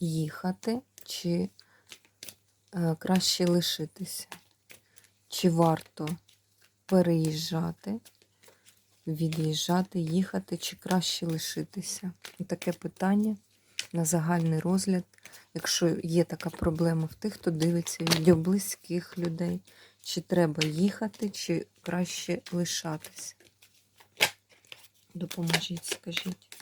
їхати, чи е, краще лишитися? Чи варто переїжджати, від'їжджати, їхати, чи краще лишитися? Таке питання на загальний розгляд, якщо є така проблема в тих, хто дивиться відео близьких людей, чи треба їхати, чи краще лишатися? Допоможіть, скажіть.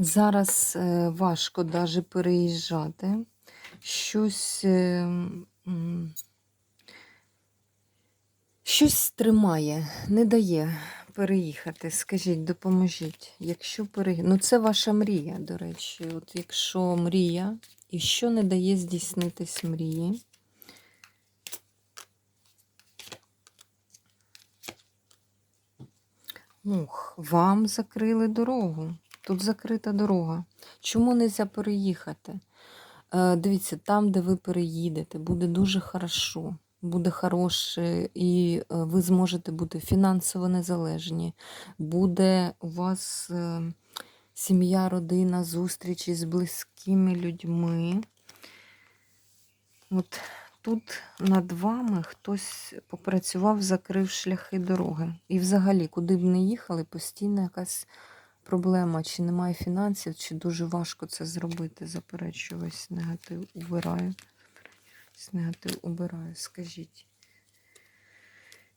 Зараз е, важко даже переїжджати. Щось, е, щось тримає, не дає переїхати. Скажіть, допоможіть. Якщо переїхати. Ну, це ваша мрія, до речі. От якщо мрія, і що не дає здійснитись мрії? Ух, вам закрили дорогу. Тут закрита дорога. Чому не можна переїхати? Е, Дивіться, там, де ви переїдете, буде дуже хорошо, буде хороше, і е, ви зможете бути фінансово незалежні. Буде у вас е, сім'я, родина, зустрічі з близькими людьми. От тут над вами хтось попрацював, закрив шляхи дороги. І взагалі, куди б не їхали, постійно якась проблема, чи немає фінансів, чи дуже важко це зробити. Заперечую, весь негатив убираю. Весь негатив убираю, скажіть.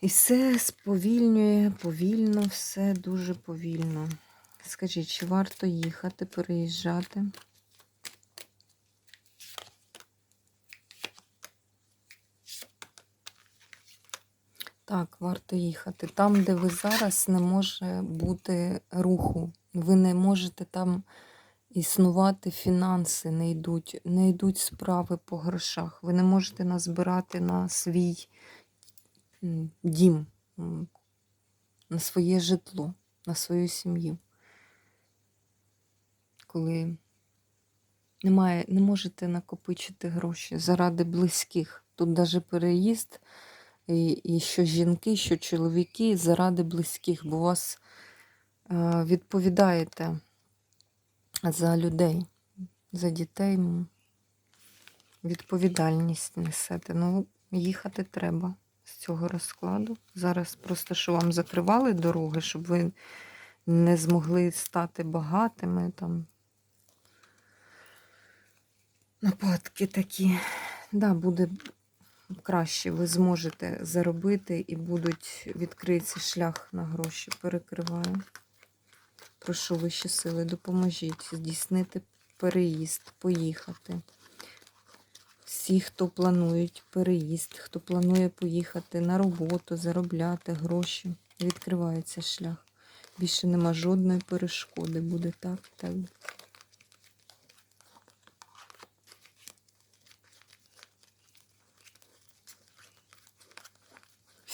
І все сповільнює, повільно, все дуже повільно. Скажіть, чи варто їхати, переїжджати? Так, варто їхати. Там, де ви зараз, не може бути руху. Ви не можете там існувати, фінанси не йдуть, не йдуть справи по грошах. Ви не можете назбирати на свій дім, на своє житло, на свою сім'ю. Коли немає, не можете накопичити гроші заради близьких. Тут навіть переїзд. І, і що жінки, що чоловіки заради близьких, бо у вас відповідаєте за людей, за дітей, відповідальність несете. Ну, їхати треба з цього розкладу. Зараз просто що вам закривали дороги, щоб ви не змогли стати багатими. Там нападки такі. Да, буде краще ви зможете заробити і будуть відкритися шлях на гроші. Перекриваю. Прошу вищі сили, допоможіть здійснити переїзд, поїхати. Всі, хто планують переїзд, хто планує поїхати на роботу, заробляти гроші, відкривається шлях. Більше нема жодної перешкоди. Буде так, так.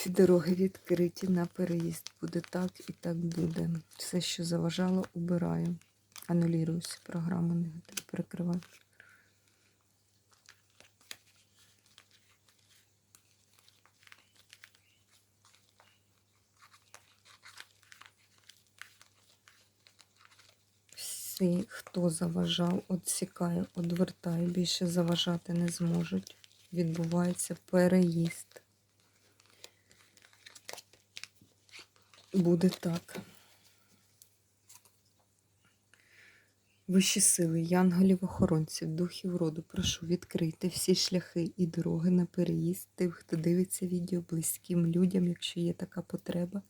Всі дороги відкриті на переїзд. Буде так і так буде. Все, що заважало, убираю. Анулірую всі програми негатив. Перекриваю. Всі, хто заважав, відсікаю, одвертаю. Більше заважати не зможуть. Відбувається переїзд. Буде так. Вищі сили, янголів охоронців, духів роду, прошу відкрити всі шляхи і дороги на переїзд тих, хто дивиться відео близьким людям, якщо є така потреба.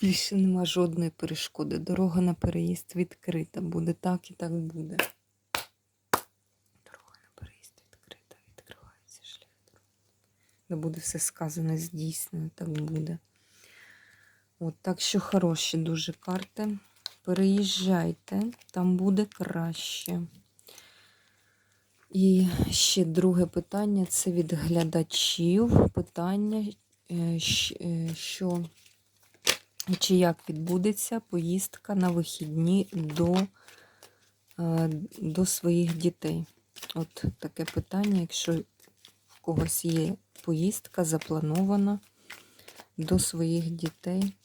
Більше нема жодної перешкоди. Дорога на переїзд відкрита. Буде так і так буде. Дорога на переїзд відкрита, відкривається шлях дороги. Да буде все сказано здійснено, так буде. От, так що хороші дуже карти. Переїжджайте, там буде краще. І ще друге питання це від глядачів. Питання, е, е, що чи як відбудеться поїздка на вихідні до, е, до своїх дітей. От таке питання, якщо в когось є поїздка запланована до своїх дітей,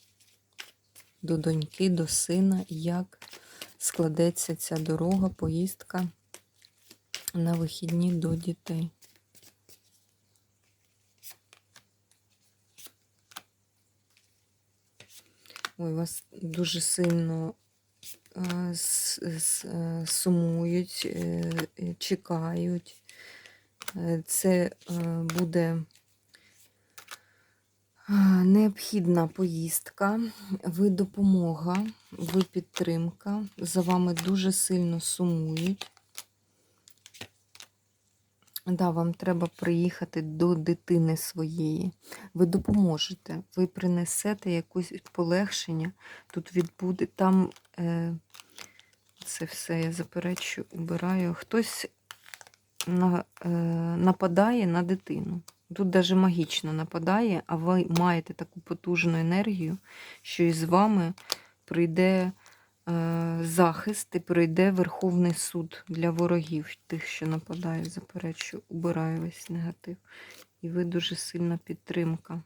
до доньки, до сина, як складеться ця дорога, поїздка на вихідні до дітей. Ой, вас дуже сильно е, е, сумують, е, чекають. Е, Це е, буде е, необхідна поїздка, ви допомога, ви підтримка. За вами дуже сильно сумують. Да, вам треба приїхати до дитини своєї. Ви допоможете, ви принесете якусь полегшення. Тут відбуде там е, це все я заперечу, убираю. Хтось на, е, нападає на дитину. Тут навіть магічно нападає, а ви маєте таку потужну енергію, що із вами прийде е, захист і прийде Верховний суд для ворогів, тих, що нападають, заперечу, убираю весь негатив. І ви дуже сильна підтримка.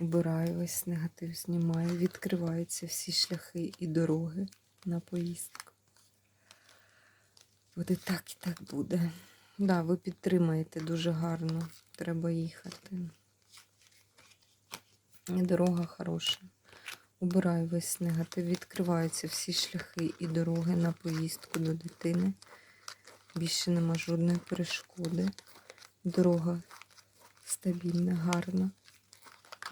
Убираю весь негатив, знімаю, відкриваються всі шляхи і дороги на поїздку. Буде так і так буде. Да, ви підтримаєте дуже гарно. Треба їхати. І дорога хороша. Убираю весь негатив. Відкриваються всі шляхи і дороги на поїздку до дитини. Більше нема жодної перешкоди. Дорога стабільна, гарна,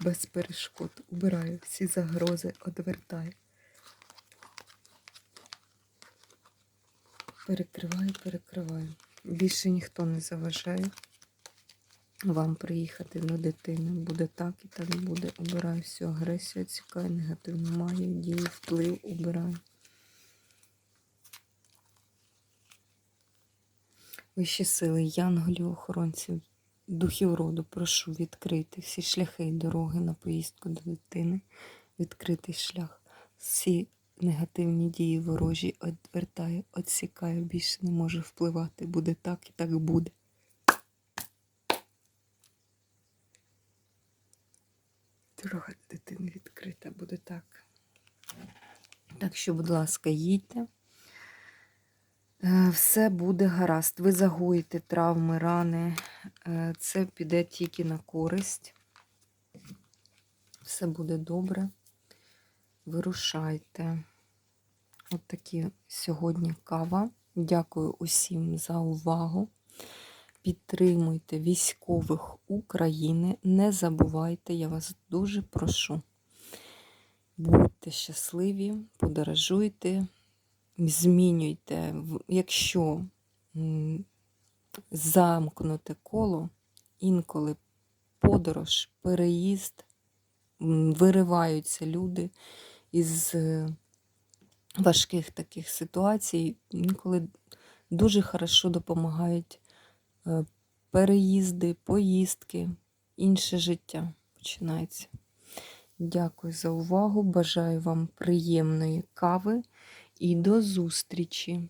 без перешкод. Убираю всі загрози, одвертаю. Перекриваю, перекриваю. Більше ніхто не заважає вам приїхати до дитини. Буде так і так буде. Убираю всю агресію, цікаю, негативну магію, дію, вплив, убираю. Вищі сили, янголів, охоронців, духів роду, прошу відкрити всі шляхи і дороги на поїздку до дитини. Відкритий шлях. Всі негативні дії ворожі відвертаю, відсікаю, більше не можу впливати. Буде так і так буде. Дорога до дитини відкрита, буде так. Так що, будь ласка, їдьте. Е, Все буде гаразд. Ви загоїте травми, рани. Е, Це піде тільки на користь. Все буде добре. Вирушайте. От такі сьогодні кава. Дякую усім за увагу. Підтримуйте військових України. Не забувайте, я вас дуже прошу. Будьте щасливі, подорожуйте, змінюйте. Якщо замкнуте коло, інколи подорож, переїзд, вириваються люди із е, важких таких ситуацій, інколи дуже хорошо допомагають е, переїзди, поїздки, інше життя починається. Дякую за увагу. Бажаю вам приємної кави і до зустрічі!